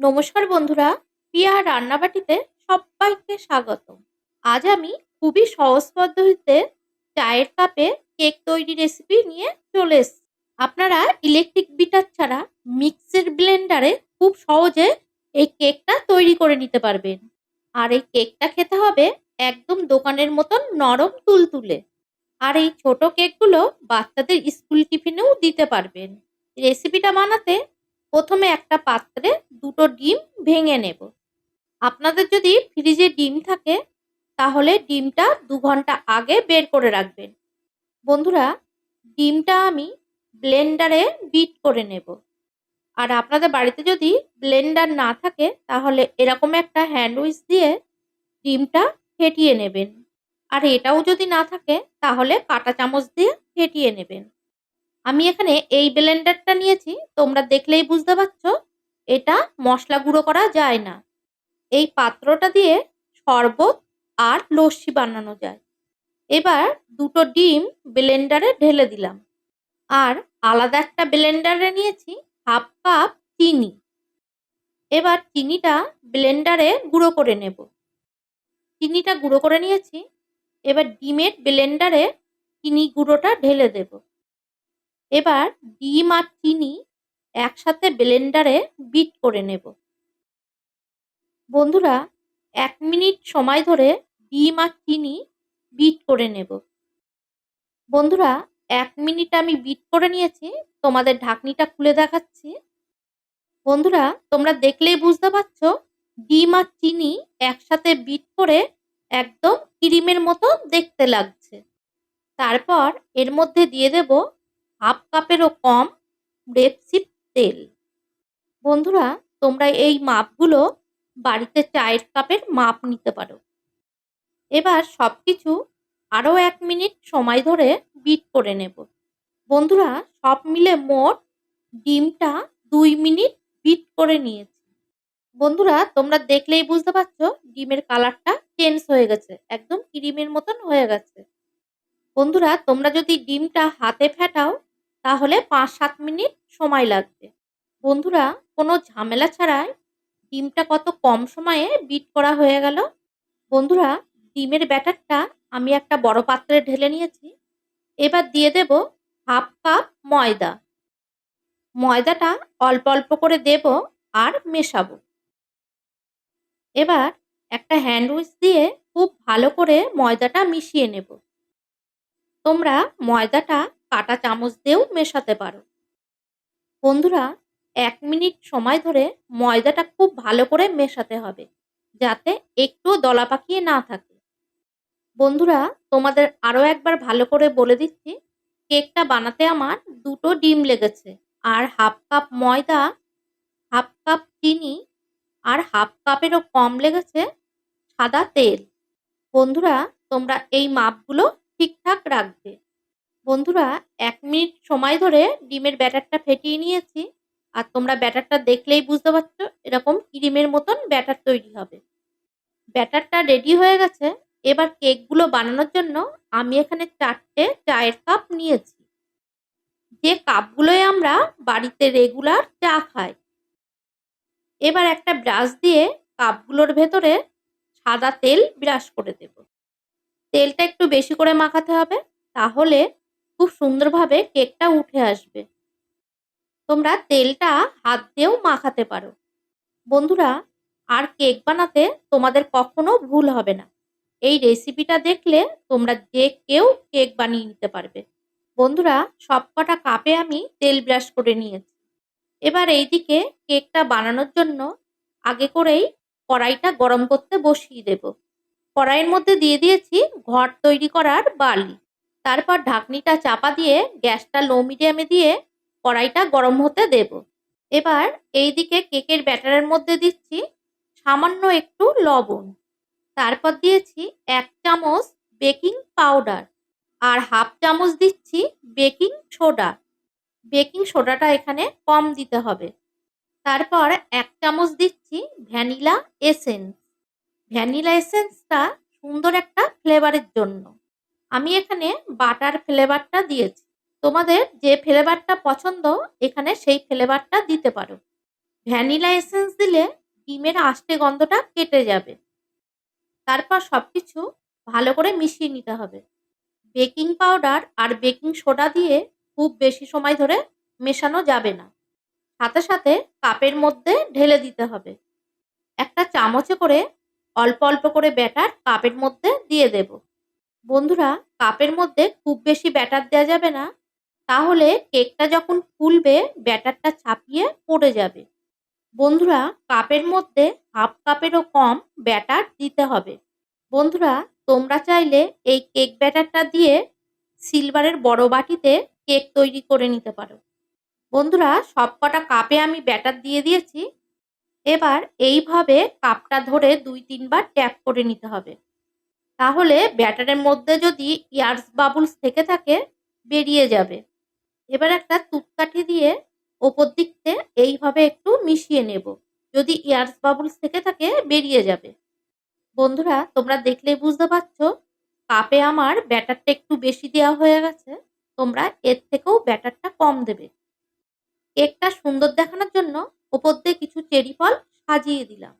নমস্কার বন্ধুরা, পিয়া রান্নাবাটিতে সবাইকে স্বাগত আজ আমি খুবই সহজ পদ্ধতিতে চায়ের কাপে কেক তৈরি রেসিপি নিয়ে চলে এসেছি। আপনারা ইলেকট্রিক বিটার ছাড়া মিক্সির ব্লেন্ডারে খুব সহজে এই কেকটা তৈরি করে নিতে পারবেন। আর এই কেকটা খেতে হবে একদম দোকানের মতন নরম তুলতুলে। আর এই ছোট কেকগুলো বাচ্চাদের স্কুল টিফিনেও দিতে পারবেন। রেসিপিটা বানাতে প্রথমে একটা পাত্রে দুটো ডিম ভেঙে নেব। আপনাদের যদি ফ্রিজে ডিম থাকে, তাহলে ডিমটা দু ঘণ্টা আগে বের করে রাখবেন। বন্ধুরা, ডিমটা আমি ব্লেন্ডারে বিট করে নেব। আর আপনাদের বাড়িতে যদি ব্লেন্ডার না থাকে, তাহলে এরকম একটা হ্যান্ড উইচ দিয়ে ডিমটা ফেটিয়ে নেবেন। আর এটাও যদি না থাকে, তাহলে কাঁটা চামচ দিয়ে ফেটিয়ে নেবেন। আমি এখানে এই ব্লেন্ডারটা নিয়েছি, তোমরা দেখলেই বুঝতে পারছ, এটা মশলা গুঁড়ো করা যায় না। এই পাত্রটা দিয়ে শরবত আর লস্যি বানানো যায়। এবার দুটো ডিম ব্লেন্ডারে ঢেলে দিলাম। আর আলাদা একটা ব্লেন্ডারে নিয়েছি হাফ কাপ চিনি। এবার চিনিটা ব্লেন্ডারে গুঁড়ো করে নেব। চিনিটা গুঁড়ো করে নিয়েছি, এবার ডিমের ব্লেন্ডারে চিনি গুঁড়োটা ঢেলে দেবো। এবার ডিম আর চিনি একসাথে ব্লেন্ডারে বিট করে নেব। বন্ধুরা, এক মিনিট সময় ধরে ডিম আর চিনি বিট করে নেব। বন্ধুরা, এক মিনিট আমি বিট করে নিয়েছি, তোমাদের ঢাকনিটা খুলে দেখাচ্ছি। বন্ধুরা, তোমরা দেখলেই বুঝতে পারছ, ডিম আর চিনি একসাথে বিট করে একদম ক্রিমের মতো দেখতে লাগছে। তারপর এর মধ্যে দিয়ে দেব হাফ কাপেরও কম রেপসিড তেল। বন্ধুরা, তোমরা এই মাপগুলো বাড়িতে চায়ের কাপের মাপ নিতে পারো। এবার সব কিছু আরও এক মিনিট সময় ধরে বিট করে নেব। বন্ধুরা, সব মিলে মোট ডিমটা দুই মিনিট বিট করে নিয়েছি। বন্ধুরা, তোমরা দেখলেই বুঝতে পারছ, ডিমের কালারটা চেঞ্জ হয়ে গেছে, একদম ক্রিমের মতন হয়ে গেছে। বন্ধুরা, তোমরা যদি ডিমটা হাতে ফেটাও তাহলে পাঁচ সাত মিনিট সময় লাগবে। বন্ধুরা, কোনো ঝামেলা ছাড়াই ডিমটা কত কম সময়ে বিট করা হয়ে গেল। বন্ধুরা, ডিমের ব্যাটারটা আমি একটা বড় পাত্রে ঢেলে নিয়েছি। এবার দিয়ে দেব হাফ কাপ ময়দা। ময়দাটা অল্প অল্প করে দেব আর মেশাবো। এবার একটা হ্যান্ড উইচ দিয়ে খুব ভালো করে ময়দাটা মিশিয়ে নেব। তোমরা ময়দাটা কাটা চামচ দিয়েও মেশাতে পারো। বন্ধুরা, এক মিনিট সময় ধরে ময়দাটা খুব ভালো করে মেশাতে হবে, যাতে একটু দলা পাকিয়ে না থাকে। বন্ধুরা, তোমাদের আরও একবার ভালো করে বলে দিচ্ছি, কেকটা বানাতে আমার দুটো ডিম লেগেছে, আর হাফ কাপ ময়দা, হাফ কাপ চিনি, আর হাফ কাপেরও কম লেগেছে সাদা তেল। বন্ধুরা, তোমরা এই মাপগুলো ঠিকঠাক রাখবে। বন্ধুরা, এক মিনিট সময় ধরে ডিমের ব্যাটারটা ফেটিয়ে নিয়েছি। আর তোমরা ব্যাটারটা দেখলেই বুঝতে পারছ, এরকম ক্রিমের মতন ব্যাটার তৈরি হবে। ব্যাটারটা রেডি হয়ে গেছে। এবার কেকগুলো বানানোর জন্য আমি এখানে চারটে চায়ের কাপ নিয়েছি। যে কাপগুলোয় আমরা বাড়িতে রেগুলার চা খাই, এবার একটা ব্রাশ দিয়ে কাপগুলোর ভেতরে সাদা তেল ব্রাশ করে দেব। তেলটা একটু বেশি করে মাখাতে হবে, তাহলে খুব সুন্দরভাবে কেকটা উঠে আসবে। তোমরা তেলটা হাত দিয়েও মাখাতে পারো। বন্ধুরা, আর কেক বানাতে তোমাদের কখনো ভুল হবে না। এই রেসিপিটা দেখলে তোমরা যে কেউ কেক বানিয়ে নিতে পারবে। বন্ধুরা সব কটা কাপে আমি তেল ব্রাশ করে নিয়েছি। এবার এইদিকে কেকটা বানানোর জন্য আগে করেই কড়াইটা গরম করতে বসিয়ে দেব। কড়াইয়ের মধ্যে দিয়ে দিয়েছি ঘর তৈরি করার বালি। তারপর ঢাকনিটা চাপা দিয়ে গ্যাসটা লো মিডিয়ামে দিয়ে কড়াইটা গরম হতে দেব। এবার এই দিকে কেকের ব্যাটারের মধ্যে দিচ্ছি সামান্য একটু লবণ। তারপর দিয়েছি এক চামচ বেকিং পাউডার আর হাফ চামচ দিচ্ছি বেকিং সোডা। বেকিং সোডাটা এখানে কম দিতে হবে। তারপর এক চামচ দিচ্ছি ভ্যানিলা এসেন্স। ভ্যানিলা এসেন্সটা সুন্দর একটা ফ্লেভারের জন্য। আমি এখানে বাটার ফ্লেভারটা দিয়েছি। তোমাদের যে ফ্লেভারটা পছন্দ, এখানে সেই ফ্লেভারটা দিতে পারো। ভ্যানিলা এসেন্স দিলে ডিমের আষ্টে গন্ধটা কেটে যাবে। তারপর সব কিছু ভালো করে মিশিয়ে নিতে হবে। বেকিং পাউডার আর বেকিং সোডা দিয়ে খুব বেশি সময় ধরে মেশানো যাবে না। সাথে সাথে কাপের মধ্যে ঢেলে দিতে হবে। একটা চামচে করে অল্প অল্প করে ব্যাটার কাপের মধ্যে দিয়ে দেব। বন্ধুরা, কাপের মধ্যে খুব বেশি ব্যাটার দেওয়া যাবে না। তাহলে কেকটা যখন ফুলবে, ব্যাটারটা ছাপিয়ে পড়ে যাবে। বন্ধুরা, কাপের মধ্যে হাফ কাপেরও কম ব্যাটার দিতে হবে। বন্ধুরা, তোমরা চাইলে এই কেক ব্যাটারটা দিয়ে সিলভারের বড় বাটিতে কেক তৈরি করে নিতে পারো। বন্ধুরা, সবকটা কাপে আমি ব্যাটার দিয়ে দিয়েছি। এবার এইভাবে কাপটা ধরে দুই তিনবার ট্যাপ করে নিতে হবে। তাহলে ব্যাটারের মধ্যে যদি ইয়ার্স বাবুলস থেকে থাকে, বেরিয়ে যাবে। এবার একটা তুপকাঠি দিয়ে ওপর দিকতে এইভাবে একটু মিশিয়ে নেব। যদি ইয়ার্স বাবলস থেকে থাকে, বেরিয়ে যাবে। বন্ধুরা, তোমরা দেখলেই বুঝতে পারছ কাপে আমার ব্যাটারটা একটু বেশি দেওয়া হয়ে গেছে। তোমরা এর থেকেও ব্যাটারটা কম দেবে। কেকটা সুন্দর দেখানোর জন্য ওপর দিয়ে কিছু চেরি ফল সাজিয়ে দিলাম।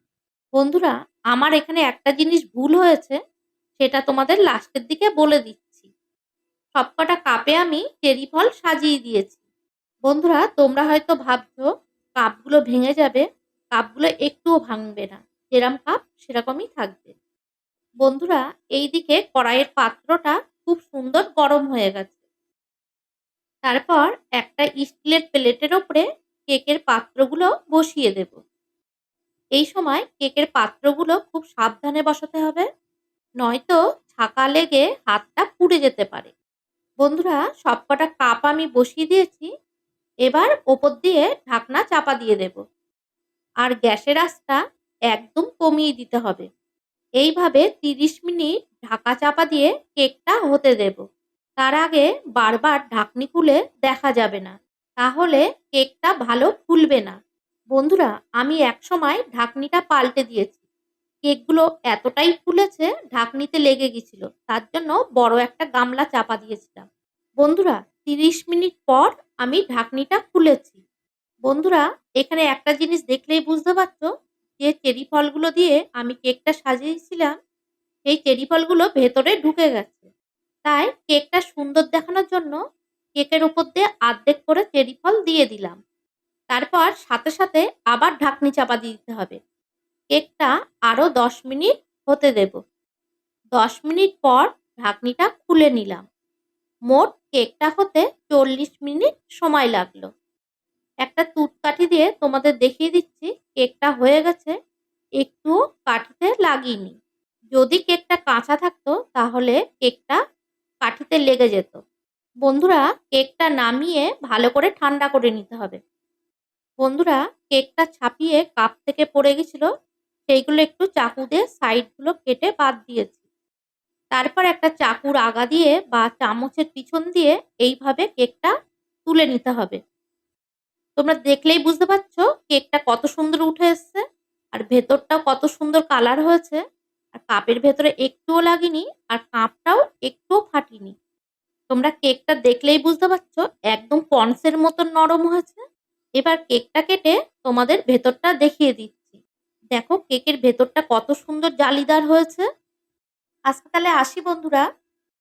বন্ধুরা, আমার এখানে একটা জিনিস ভুল হয়েছে। সেটা তোমাদের লাস্টের দিকে বলে দিচ্ছি। সবকটা কাপে আমি চেরি ফল সাজিয়ে দিয়েছি। বন্ধুরা, তোমরা হয়তো ভাবছ, কাপগুলো ভেঙে যাবে, কাপগুলো একটুও ভাঙবে না। যেরম কাপ, সেরকমই থাকবে। বন্ধুরা, এইদিকে কড়াইয়ের পাত্রটা খুব সুন্দর গরম হয়ে গেছে। তারপর একটা স্টিলের প্লেটের ওপরে কেকের পাত্রগুলো বসিয়ে দেব। এই সময় কেকের পাত্রগুলো খুব সাবধানে বসাতে হবে। নয়তো ছাকা লেগে হাতটা পুড়ে যেতে পারে। বন্ধুরা, সবকটা কাপ আমি বসিয়ে দিয়েছি। এবার ওপর দিয়ে ঢাকনা চাপা দিয়ে দেব। আর গ্যাসের আঁচটা একদম কমিয়ে দিতে হবে। এইভাবে তিরিশ মিনিট ঢাকা চাপা দিয়ে কেকটা হতে দেব। তার আগে বারবার ঢাকনি খুলে দেখা যাবে না। তাহলে কেকটা ভালো ফুলবে না। বন্ধুরা, আমি এক সময় ঢাকনিটা পাল্টে দিয়েছি। কেকগুলো এতটাই ফুলেছে, ঢাকনিতে লেগে গেছিল। তার জন্য বড় একটা গামলা চাপা দিয়েছিলাম। বন্ধুরা, তিরিশ মিনিট পর আমি ঢাকনিটা খুলেছি। বন্ধুরা, এখানে একটা জিনিস দেখলেই বুঝতে পারছ যে চেরি ফলগুলো দিয়ে আমি কেকটা সাজিয়েছিলাম, সেই চেরি ফলগুলো ভেতরে ঢুকে গেছে। তাই কেকটা সুন্দর দেখানোর জন্য কেকের উপর দিয়ে আর্ধেক করে চেরি ফল দিয়ে দিলাম। তারপর সাথে সাথে আবার ঢাকনি চাপা দিয়ে দিতে হবে। কেকটা আরও দশ মিনিট হতে দেব। দশ মিনিট পর ঢাকনিটা খুলে নিলাম। মোট কেকটা হতে চল্লিশ মিনিট সময় লাগল। একটা তুত কাঠি দিয়ে তোমাদের দেখিয়ে দিচ্ছি, কেকটা হয়ে গেছে। একটুও কাঠিতে লাগিনি। যদি কেকটা কাঁচা থাকতো, তাহলে কেকটা কাঠিতে লেগে যেত। বন্ধুরা, কেকটা নামিয়ে ভালো করে ঠান্ডা করে নিতে হবে। বন্ধুরা, কেকটা ছাপিয়ে কাপ থেকে পড়ে গেছিল। সেইগুলো একটু চাকু দিয়ে সাইডগুলো কেটে বাদ দিয়েছি। তারপর একটা চাকুর আগা দিয়ে বা চামচের পিছন দিয়ে এইভাবে কেকটা তুলে নিতে হবে। তোমরা দেখলেই বুঝতে পারছ কেকটা কত সুন্দর উঠে এসছে আর ভেতরটাও কত সুন্দর কালার হয়েছে। আর কাপের ভেতরে একটুও লাগেনি আর কাপটাও একটুও ফাটিনি। তোমরা কেকটা দেখলেই বুঝতে পারছ একদম পন্সের মতন নরম হয়েছে। এবার কেকটা কেটে তোমাদের ভেতরটা দেখিয়ে দিচ্ছি। দেখো কেকের ভেতরটা কত সুন্দর জালিদার হয়েছে। আজকে তাহলে আসি বন্ধুরা।